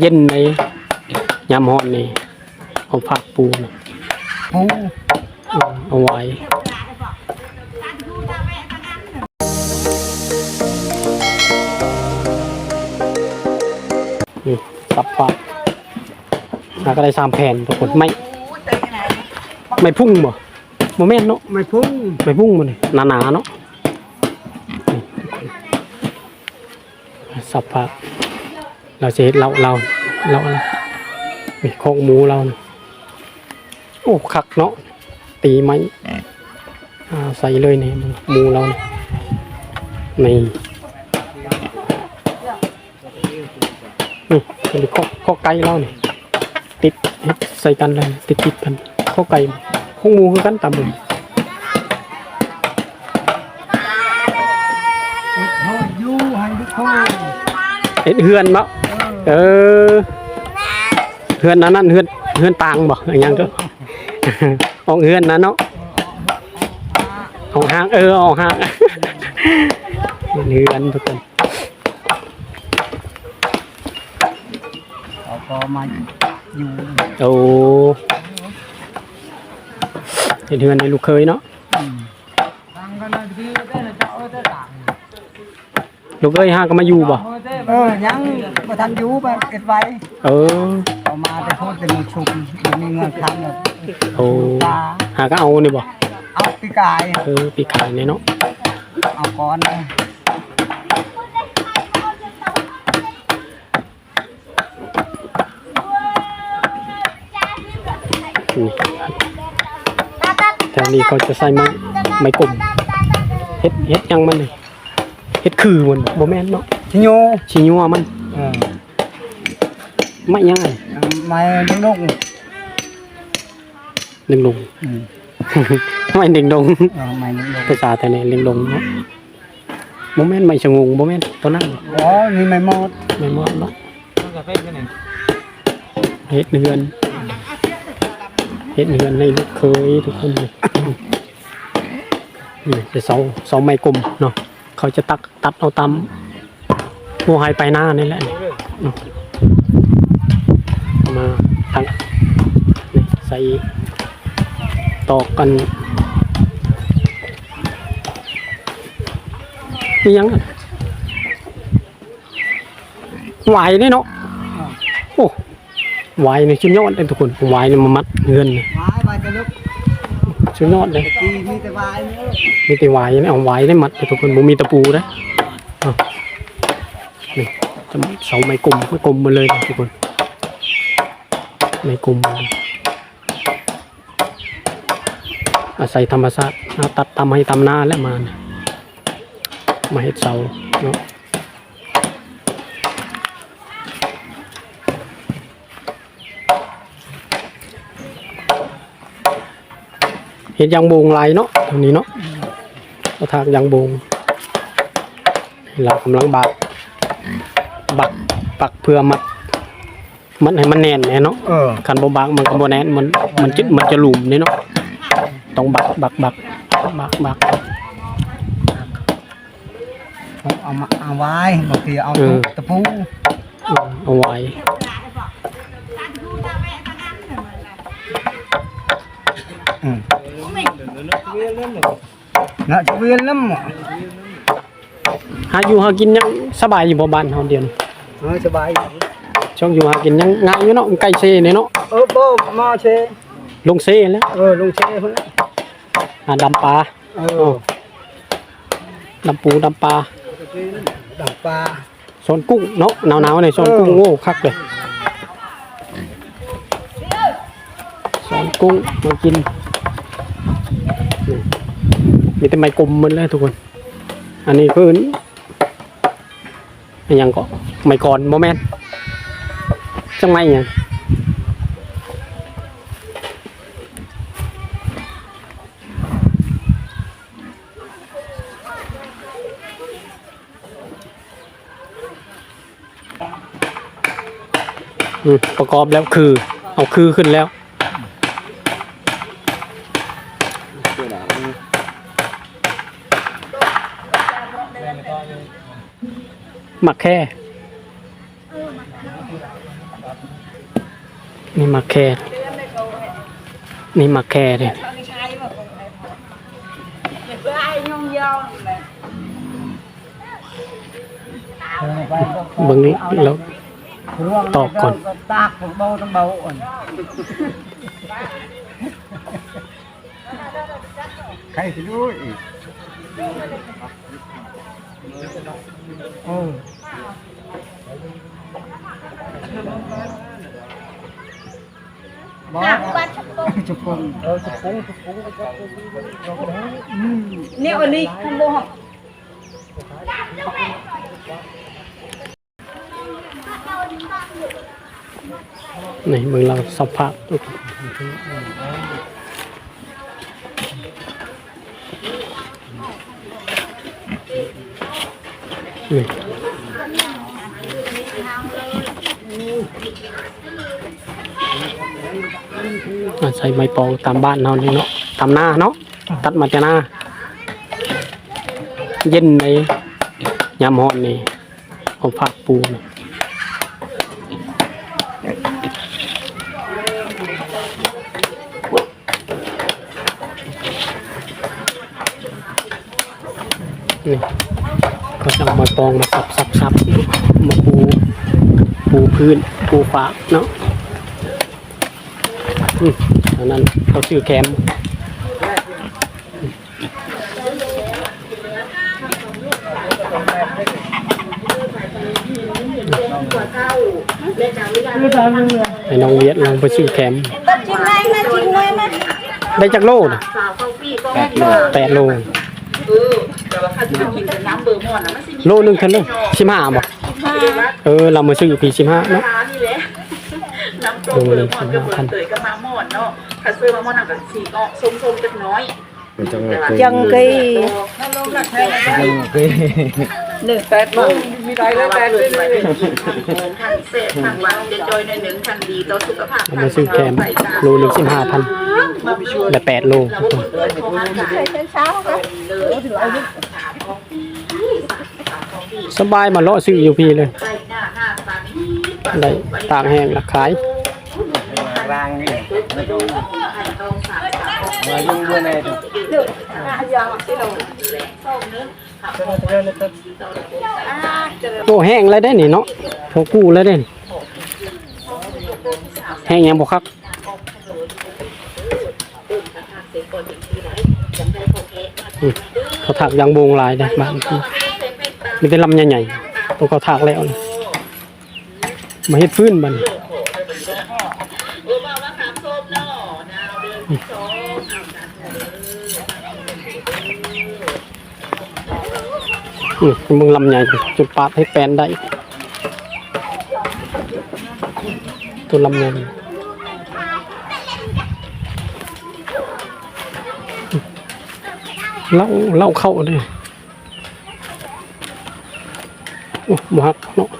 เย็นในยามฮ้อนนี่เอาผักปูนะปูอืมเอาไว้นี่สับผักแล้วก็ได้สามแผ่นทุกคนไม่ ไม่พุ่งบ่โมเมนเนาะไม่พุ่งไม่พุ่งมันหนาๆเนาะนี่สับผัก เราจะเห็นเราเราเราอะไรนี่โครงหมูเรานี่โอ้คักเนาะตีไม้อ่าใส่เลยนี่หมูเรานี่นี่นี่เป็นข้อข้อไก่เรานี่ติดเฮ็ดใส่กันเลยติดติดๆกันข้อไก่ข้อหมูคือกันตามมือเฮาอยู่ให้ทุกคนเห็ดเฮือนบ่ เออเฮือนนั้นนั่นเฮือนเฮือนต่างบ่อะไรยังก็ออกเฮือนนั้นเนาะออกห้างเออออกห้างเฮือนทุกคนเขาก็มาอยู่โอ้เห็ดเฮือนในลูกเคยเนาะทางกันที่ได้เจ้าได้ต่างลูกเคยห้างก็มาอยู่บ่ เออยังบ่ทันอยู่ไปเก็บไว้เออเอามาแต่โทษแต่มันชุมมันมีเงินค้ำแบบโอ้ปลาหาก็เอานี่บ่เอาปีกายเออปีกขายนี่เนาะเอาก้อนเลยนี่แถวนี้เขาจะใส่ไม้ไม้กลมเฮ็ดเฮ็ดหยังมันนี่เฮ็ดคือมันบ่แม่นเนาะ ชิโยชิญัวมันเออไม่ยังไงไม่ดึงลงลิงลงอืมไม่ลิงลงเออไม่ดึงลงภาษาแต่ไหนลิงลงเนาะบ่แม่นไม่ชะงงบ่แม่นตัวนั้นอ๋อนี่ไม่หมดไม่หมดเนาะมันก็เป็นกันนี่เฮ็ดเฮือนเฮ็ดเฮือนให้ลูกเคยทุกคนเลยนี่จะเสาเสาไม้กลมเนาะเขาจะตักตัดเอาตาม หัวหายไปหน้านี่แหละนี่เนาะเอามาตั้งนี่ใส่ตอกกันนี่ยังอะไหวนี่เนาะโอ้ไหวนี่ชิ้นยอดเลยทุกคนไหวนี่มามัดเงินนี่วายไปจะลุกชิ้นยอดเลยตะกี้มีแต่วายเนี่ยมีแต่ไหวนี่เอาไหวได้มัดเลยทุกคนบ่มีตะปูนะเอานี่จะ เสาไม้กลมไม้กลมมาเลยนะทุกคนไม้กลมอาศัยธรรมชาติตัดตำให้ตำหน้าแล้วมาเนี่ยมาเฮ็ดเสาเนาะเฮ็ดยางบงลายเนาะตรงนี้เนาะเราทางยางบงเรากำลังบัก บักปักเพื่อมัดมันให้มันแน่นแน่เนาะเออคันบ่บักมันก็บ่แน่นมันมันจะมันจะหลุมนี่เนาะต้องบักบักบักบักบักเอาเอามาเอาไว้บางทีเอาเออตะปูอืมเอาไว้อืมน่ะจะเวียนน้ำหาอยู่หากินยังสบายอยู่บ่บ้านเฮาเดียวนี้ เออสบายช่องอยู่หากินยังง่ายอยู่เนาะใกล้เซนี่เนาะเออบ่มาเชลงเซแล้วเออลุงเชพุ่นน่ะหาดำปลาเออดำปูดำปลาดักปลาสอนกุ้งเนาะหนาวๆในสอนกุ้งเออโง่คักเลยสอนกุ้งมากินนี่มีแต่ไม้กลมหมันเลยทุกคน อันนี้คือ อันยังก็ไม้ก่อนโมแมนจังไม้หยังอืมประกอบแล้วคือ เอาคือขึ้นแล้ว หมักแค่นี่มาแค่นี่มาแค่เลยเบิ่งแล้วตอบก่อนตากผมเบาต้องเบาอ่อนใครจะรู้อีก เออบอกจุกงเออจุกงจุกงเนี่ยวันนี้คุณโมหนี่เบิ่งเราสภาพนี่ อาใช้ไม้ปองตามบ้านเรานี่เนาะตามหน้าเนาะตัดมาจากหน้า เย็นในยามฮ้อนนี่เอาผักปูนี่นี่ เอามาปองมาสับสับสับมาปูปูพื้นปูฝาเนาะอืมอันนั้นเขาชื่อแคมให้น้องเวียดลองไปชื่อแคมตัดชิ้นไหนนะชิ้นไหนนะได้จากโลนะแปดโลเออแต่ว่าข้าจะกินแต่น้ำเบอร์มอนนะมันสิมีโลหนึงเท่านั้นสิบห้าบ่เออเรามาซื้อปีสิบห้าเนาะร้านนี่แหละน้ำต้มเบอร์มอนกับเบอร์เตยกับมามอนเนาะถ้าซื้อมามอนน่ะก็สีออกส้มๆจักน้อย จังไกหนึ่งแปดบาทมีได้แล้วแปดเลยทั้งเศษทั้งหวานจะจอยในหนึ่งทั้งดีต่อสุขภาพเรามาซื้อแคมโลหนึ่งสิบห้าพันได้แปดโลทุกคนเช้าค่ะ สบายมาเลาะซื้ออยู่พี่เลยใส่นตานี้ได้ตากแห้งราขายรางนี่มาดูไข่ทองสามสามมายุ่งด้วยในตัวยาวที่เราแหลกส้มเนื้อโอ้แห้งเลยได้นี่เนาะพอกู้เลยได้แห้งยังบ่ครับอืม เขาถักยางบงลายได้บ้านพี่มีแต่ลำใหญ่ๆตัวเขาถักแล้วนี่มาเฮ็ดฟื้นมันอืมมึงลำใหญ่จุดปาดให้แปนได้ตัวลำใหญ่ เล่าเล่าเข้าเลยโอ้หมักเนาะ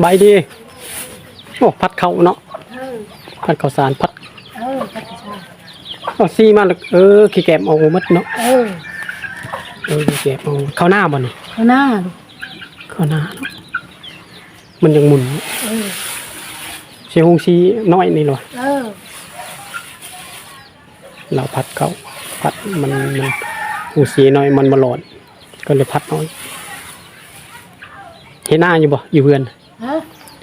ใบดีโอ้พัดเข้าเนาะพัดข้าวสารพัดเออตัดชิ้นเอาซีมาแล้วเออขี้แกมเอามัดเนาะเออเออขี้แกมเอาเข้าวหน้าบ่นี่ข้างหน้าลูกเข้าวหน้าเนาะมันยังหมุนเออเสียหงซีน้อยนี่เหรอเออเราพัดเข้าพัดมันมันหงซีน้อยมันมาหลอดก็เลยพัดน้อยเห็นหน้าอยู่บ่อยู่เฮือน เออ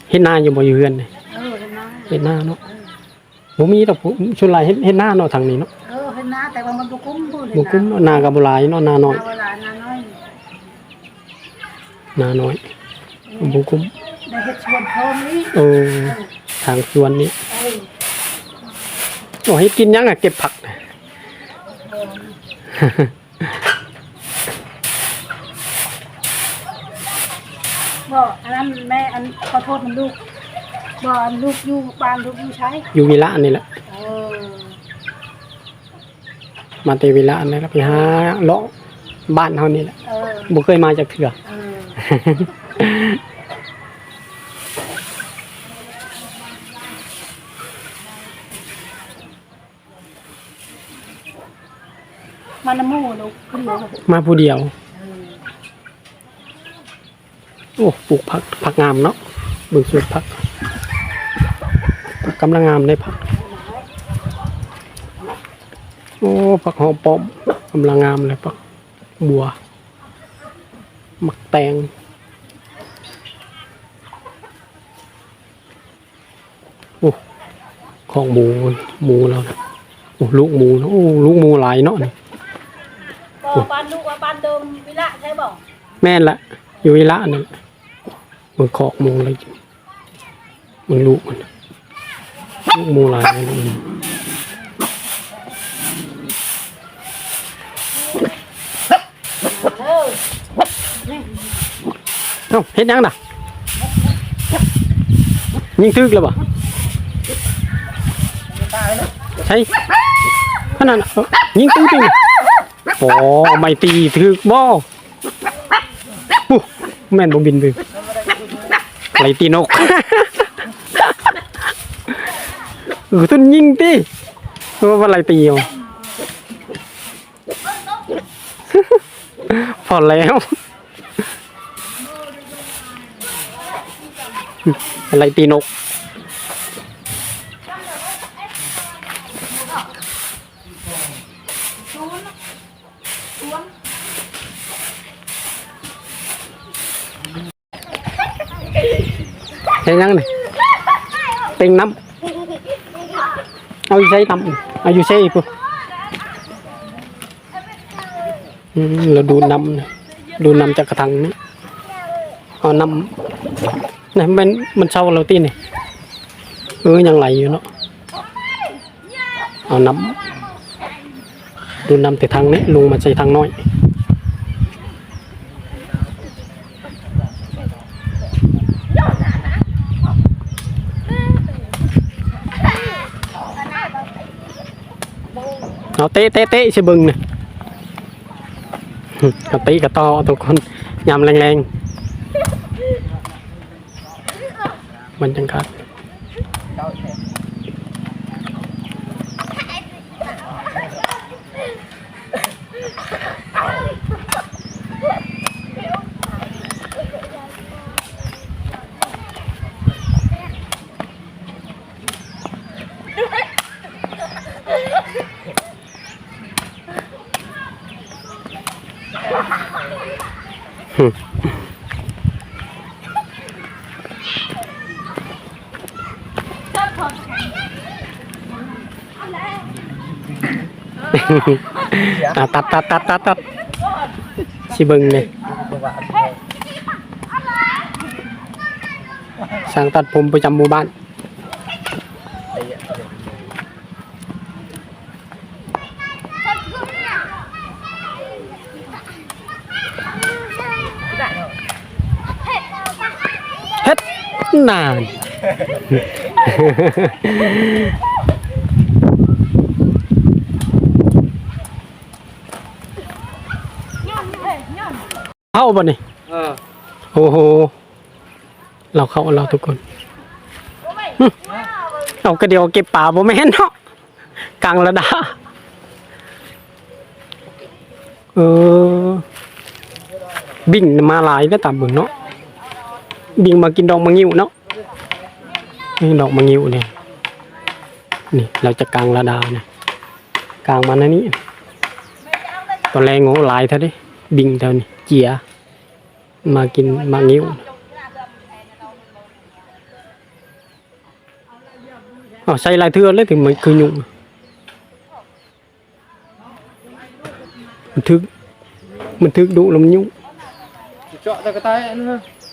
เห็นหน้าอยู่บ่อยู่เฮือนนี่เออข้างหน้าเห็นหน้าเนาะบ่มีดอกผมชุดลายเห็นเห็นหน้าเนาะทางนี้เนาะเออข้างหน้าแต่ว่ามันบุกุ้มพูดเลยบ่กุ้มเนาะหน้ากับบ่หลายเนาะหน้าน้อยเวลาน้น้อยหน้าน้อยบ่กุ้มได้เห็ดชวนพร้อมนี่เออทางสวนนี้โอ้ให้กินยังอะเก็บผัก บอกอันนั้นแม่อันขอโทษมันลูกบอกอันลูกอยู่บ้านลูกอยู่ใช้อยู่วิละนี่แหละ เออมาเตวิละนี่แหละไปหาเลาะบ้านเฮานี่แหละเออบ่เคยมาจากเถื่อ เออมันน้ำมูกลูกขึ้นเดียวมาผู้เดียว โอ้ปลูกผักผักงามเนาะเบิ่งสวนผักผักกำลังงามได้ผัก โอ้ผักหอมป้อมกำลังงามเลยผักบัวหมักแตงโอ้ของหมูหมูแล้วนะโอ้ลูกหมูเนาะโอ้ลูกหมูหลายเนาะนี่บอกบ้านลูกว่าบ้านเดิมวิละใช่บอกแม่นละอยู่วิละนั่น มันขอกหมูเลยมันลูกมันลูกมูลายเลยเออเอ้าเฮ็ดยังน่ะยิงทึกแล้วบ่ใช่ขนาดยิงตึ้งตึ้งโอ้ไม่ตีทึกบ่อู้แม่นบ่บินไป ไรตีนกเออต้นยิงติว่าว่าไรตีอยู่พอแล้วอะไรตีนก เห็นยังนี่เต็งน้ำเอาอยู่ใช้น้ำเอาอยู่ใช้อีกปุ๊อืมเราดูน้ำดูน้ำจากกระถังนี้เอาน้ำนี่มันมันเช่าเราตีนี่เออยังไหลอยู่เนาะเอาน้ำดูน้ำแต่ทางนี้ลงมาใส่ทางน้อย เอาเตะเตะเตะใช่บึงเนี่ยเอาตีกับต่อทุกคนยำแรงๆ มันจังคัด อะตัดตัดตัดตัดตัดชิบึงเนี่ยสั่งตัดผมประจำหมู่บ้าน เฮ็ด นาน เข้าบ่นี่เออโอ้โห เราเข้าเราทุกคนหึเอากระเดียวเก็บป่าบ่แม่นเนาะกลางระดา เออ บิ่งมาหลายแล้วตามเบิ่งเนาะ บิ่งมากินดอกมะงิ้วเนาะนี่ดอกมะงิ้วเนี่ยนี่เราจะกลางระดาเนี่ยกลางมานะนี่ตอนแรงโง่หลายเท่าดิบิ่งเท่านี้เจียมากินมะงิ้วอ๋อใส่หลายเทือเลยถึงมันคือยุ่งมันทึกมันทึกดุลมยุ่งเซ่มัน ờ เออโอ้พักงามเนาะกำลังเลยหอมหอมปลอมพอดีกิน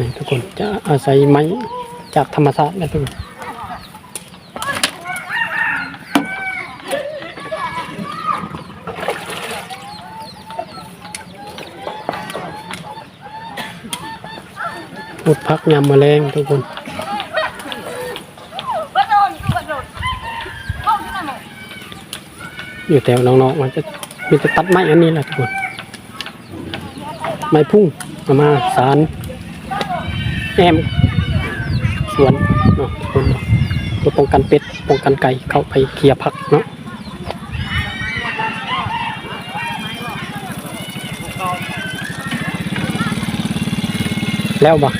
นี่ทุกคนจะอาศัยไม้จากธรรมชาตินะทุกคนพุดพักยำแมลงทุกคนอยู่แถวน้องๆมันจะมีจะตัดไม้อันนี้แหละทุกคน ไม้พุ่งมาสาร แอมสวนเนาะสวนตัวป้องกันเป็ดป้องกันไก่เข้าไปเคลียร์ผักเนาะแล้วบ่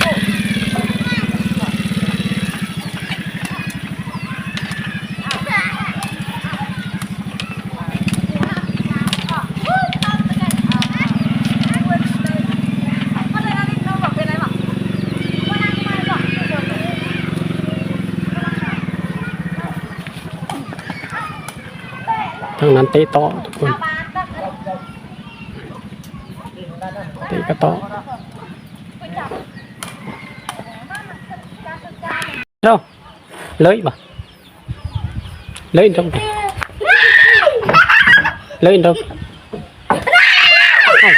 ทางนั้นเตะต่อทุกคนเตะกระต่อเจ้าเลยบ่เลยตรงไหนเลยตรงเอ้า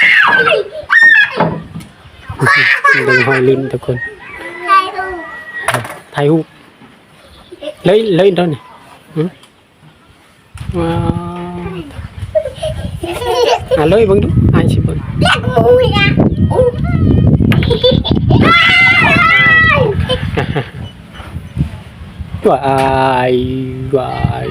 ดึงหอยลิ้นทุกคนถ่ายรูปเลยเลยตรงไหนหึว้าวอะเลยเบิ่งดูอ่าน สิเบิ่งวายวาย